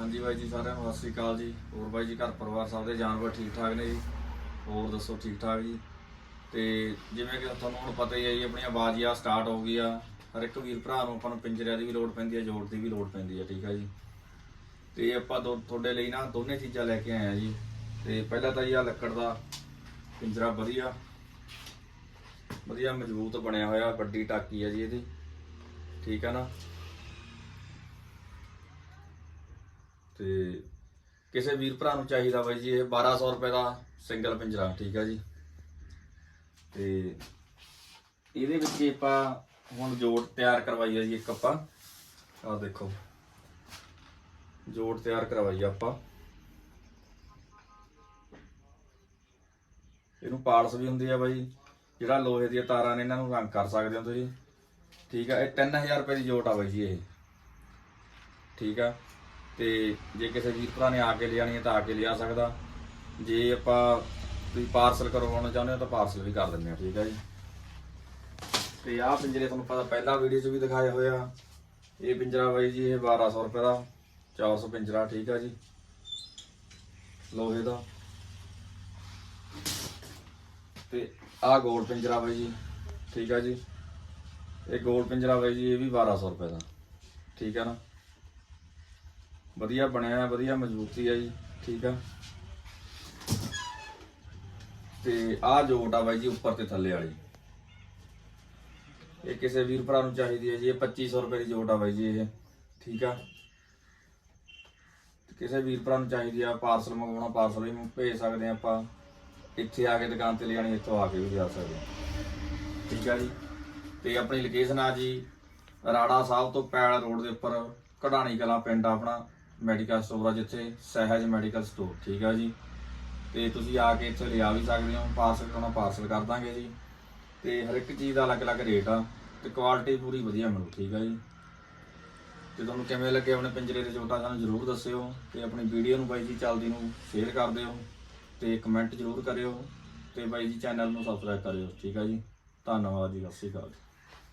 ਹਾਂਜੀ ਬਾਈ ਜੀ, ਸਾਰਿਆਂ ਨੂੰ ਸਤਿ ਸ੍ਰੀ ਅਕਾਲ ਜੀ। ਹੋਰ ਬਾਈ ਜੀ, ਘਰ ਪਰਿਵਾਰ ਸਭ ਦੇ ਜਾਨਵਰ ਠੀਕ ਠਾਕ ਨੇ ਜੀ? ਹੋਰ ਦੱਸੋ, ਠੀਕ ਠਾਕ ਜੀ? ਤੇ ਜਿਵੇਂ ਕਿ ਤੁਹਾਨੂੰ ਹੁਣ ਪਤਾ ਹੀ ਹੈ ਜੀ ਆਪਣੀ ਆਵਾਜ਼ ਆ ਸਟਾਰਟ ਹੋ ਗਈ ਆ ਹਰ ਇੱਕ ਵੀਰ ਭਰਾ ਨੂੰ ਆਪਾਂ ਨੂੰ ਪਿੰਜਰਿਆਂ ਦੀ ਵੀ ਲੋੜ ਪੈਂਦੀ ਆ ਜੋੜ ਦੀ ਵੀ ਲੋੜ ਪੈਂਦੀ ਹੈ, ਠੀਕ ਹੈ ਜੀ? ਤੇ ਆਪਾਂ ਦੋ, ਤੁਹਾਡੇ ਲਈ ਨਾ ਦੋਨੇ ਚੀਜ਼ਾਂ ਲੈ ਕੇ ਆਏ ਆ ਜੀ। ਤੇ ਪਹਿਲਾਂ ਤਾਂ ਜੀ ਆ ਲੱਕੜ ਦਾ ਪਿੰਜਰਾ ਵਧੀਆ। ਵਧੀਆ ਮਜ਼ਬੂਤ ਬਣਿਆ ਹੋਇਆ, ਵੱਡੀ ਟਾਕੀ ਹੈ ਜੀ ਇਹਦੀ। ਠੀਕ ਹੈ ਨਾ? ਤੇ ਕਿਸੇ ਵੀਰ ਭਰਾ ਨੂੰ ਚਾਹੀਦਾ ਬਾਈ ਜੀ, ਇਹ 1200 ਰੁਪਏ ਦਾ ਸਿੰਗਲ ਪਿੰਜਰਾ, ਠੀਕ ਆ ਜੀ। ਤੇ ਇਹਦੇ ਵਿੱਚ ਆਪਾਂ ਹੁਣ ਜੋੜ ਤਿਆਰ ਕਰਵਾਈ ਹੈ ਜੀ ਇੱਕ ਆਪਾਂ, ਆਹ ਦੇਖੋ। ਜੋੜ ਤਿਆਰ ਕਰਵਾਈ ਆਪਾਂ। ਇਹਨੂੰ ਪਾਰਸ ਵੀ ਹੁੰਦੀ ਆ ਬਾਈ, ਜਿਹੜਾ ਲੋਹੇ ਦੀਆਂ ਤਾਰਾਂ ਨੇ ਇਹਨਾਂ ਨੂੰ ਰੰਗ ਕਰ ਸਕਦੇ ਹੋ ਤੁਸੀਂ। ਠੀਕ ਆ, ਇਹ 3000 ਰੁਪਏ ਦੀ ਜੋਟ ਆ ਬਾਈ ਜੀ ਇਹ। ਠੀਕ ਆ। ਤੇ ਜੇ ਕਿਸੇ ਵੀਰ ਭਰਾ ਨੇ ਆ ਕੇ ਲਿਆਣੀ ਹੈ ਤਾਂ ਆ ਕੇ ਲਿਆ ਸਕਦਾ। ਜੇ ਆਪਾਂ ਤੁਸੀਂ ਪਾਰਸਲ ਕਰਵਾਉਣਾ ਚਾਹੁੰਦੇ ਹੋ ਤਾਂ ਪਾਰਸਲ ਵੀ ਕਰ ਦਿੰਦੇ ਆ ਠੀਕ ਆ ਜੀ। ਤੇ ਆਹ ਪਿੰਜਰੇ ਤੁਹਾਨੂੰ ਪਤਾ ਪਹਿਲਾਂ ਵੀਡੀਓ 'ਚ ਵੀ ਦਿਖਾਇਆ ਹੋਇਆ ਇਹ ਪਿੰਜਰਾ ਬਾਈ ਜੀ, ਇਹ 1200 ਰੁਪਏ ਦਾ 400 ਪਿੰਜਰਾ, ਠੀਕ ਆ ਜੀ। ਲੋਹੇ ਦਾ। ਤੇ ਆਹ ਗੋਲ ਪਿੰਜਰਾ ਬਾਈ ਜੀ, ਠੀਕ ਆ ਜੀ। ਇਹ ਗੋਲ ਪਿੰਜਰਾ ਬਾਈ ਜੀ, ਇਹ ਵੀ 1200 ਰੁਪਏ ਦਾ, ਠੀਕ ਆ ਨਾ। ਵਧੀਆ ਬਣਿਆ ਵਧੀਆ ਮਜ਼ਬੂਤੀ ਆ ਜੀ, ਠੀਕ ਆ। ਤੇ ਆਹ ਜੋਟ ਆ ਬਾਈ ਜੀ ਉੱਪਰ ਤੇ ਥੱਲੇ ਵਾਲੀ। ਇਹ ਕਿਸੇ ਵੀਰ ਭਰਾ ਨੂੰ ਚਾਹੀਦੀ ਹੈ ਜੀ, ਇਹ 2500 ਰੁਪਏ ਦੀ ਜੋਟ ਆ ਬਾਈ ਜੀ ਇਹ, ਠੀਕ ਆ। ਕਿਸੇ ਵੀਰ ਭਰਾ ਨੂੰ ਚਾਹੀਦੀ ਆ, ਪਾਰਸਲ ਮੰਗਵਾਉਣਾ, ਪਾਰਸਲ ਵੀ ਭੇਜ ਸਕਦੇ ਆ ਆਪਾਂ। ਇੱਥੇ ਆ ਕੇ ਦੁਕਾਨ ਤੇ ਲਿਆਣੀ ਇੱਥੋਂ ਆ ਕੇ ਵੀ ਲਿਆ ਸਕਦੇ ਆ ਠੀਕ ਆ ਜੀ। ਤੇ ਆਪਣੀ ਲੋਕੇਸ਼ਨ ਆ ਜੀ, ਰਾੜਾ ਸਾਹਿਬ ਤੋਂ ਪੈਲ ਰੋਡ ਦੇ ਉੱਪਰ, ਕਢਾਣੀ ਕਲਾ ਪਿੰਡ ਆਪਣਾ। ਮੈਡੀਕਲ ਸਟੋਰ ਆ ਜਿੱਥੇ ਸਹਿਜ ਮੈਡੀਕਲ ਸਟੋਰ ਠੀਕ ਆ ਜੀ? ਤੇ ਤੁਸੀਂ ਆ ਕੇ ਇੱਥੇ ਲਿਆ ਵੀ ਸਕਦੇ ਹੋ ਪਾਰਸਲ ਕਰਾਉਣਾ ਪਾਰਸਲ ਕਰ ਦਾਂਗੇ ਜੀ। ਤੇ ਹਰ ਇੱਕ ਚੀਜ਼ ਦਾ ਅਲੱਗ-ਅਲੱਗ ਰੇਟ ਆ ਤੇ ਕੁਆਲਿਟੀ ਪੂਰੀ ਵਧੀਆ ਮਿਲੂ, ਠੀਕ ਆ ਜੀ? ਤੇ ਤੁਹਾਨੂੰ ਕਿਵੇਂ ਲੱਗੇ ਆਪਣੇ ਪਿੰਜਰੇ ਦੇ ਛੋਟਾ ਸਾਨੂੰ ਜਰੂਰ ਦੱਸਿਓ ਤੇ ਆਪਣੀ ਵੀਡੀਓ ਨੂੰ ਬਾਈ ਜੀ ਚੱਲਦੀ ਨੂੰ ਸ਼ੇਅਰ ਕਰ ਦਿਓ ਤੇ ਕਮੈਂਟ ਜਰੂਰ ਕਰਿਓ ਤੇ ਬਾਈ ਜੀ ਚੈਨਲ ਨੂੰ ਸਬਸਕ੍ਰਾਈਬ ਕਰਿਓ, ਠੀਕ ਆ ਜੀ? ਧੰਨਵਾਦ ਜੀ, ਸਤਿ ਸ਼੍ਰੀ ਅਕਾਲ ਜੀ।